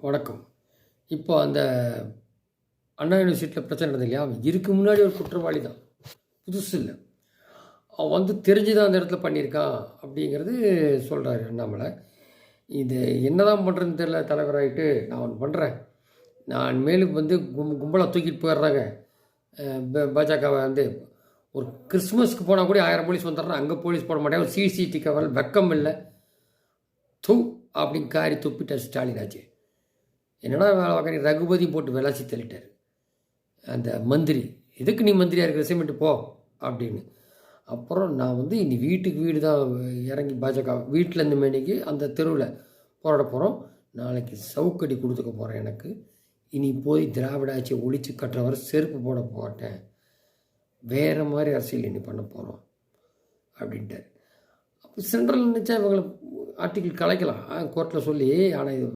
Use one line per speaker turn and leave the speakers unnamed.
வணக்கம். இப்போ அந்த அண்ணா யூனிவர்சிட்டியில் பிரச்சனை நடந்தது இல்லையா? அவன் இதுக்கு முன்னாடி ஒரு குற்றவாளி தான். புதுசு இல்லை. அவன் வந்து தெரிஞ்சு தான் அந்த இடத்துல பண்ணியிருக்கான் அப்படிங்கிறது சொல்கிறாரு அண்ணாமலை. இது என்ன தான் பண்ணுறதுன்னு தெரியல தலைவராகிட்டு நான் ஒன்று பண்ணுறேன் நான் மேலும் வந்து கும் கும்பலாக தூக்கிட்டு போயிடுறாங்க. ப- பாஜகவை வந்து ஒரு கிறிஸ்மஸ்க்கு போனால் கூட ஆயிரம் போலீஸ் வந்துடுறான். அங்கே போலீஸ் போட மாட்டேன். சிசிடி கவல் வெக்கம் இல்லை தூ அப்படின்னு காரி துப்பிட்டார் ஸ்டாலின் ஆச்சு. என்னடா வேலை பார்க்குறீங்க? ரகுபதி போட்டு விளாசி தள்ளிட்டார். அந்த மந்திரி எதுக்கு நீ மந்திரியாக இருக்கிற? சிமெண்ட் போ அப்படின்னு. அப்புறம் நான் வந்து இனி வீட்டுக்கு வீடு தான் இறங்கி பாஜக வீட்டில் இருந்து மேனிக்கு அந்த தெருவில் போராட போகிறோம் நாளைக்கு சவுக்கடி கொடுத்துக்க போகிறேன் எனக்கு. இனி போய் திராவிட ஆட்சியை ஒழிச்சு கட்டுறவரை செருப்பு போட போட்டேன் வேறு மாதிரி அரசியல் இனி பண்ண போகிறோம் அப்படின்ட்டார். அப்போ சென்ட்ரல் நினச்சா இவங்களை ஆர்டிக்கிள் கலைக்கலாம். கோர்ட்டில் சொல்லி ஆனால் இது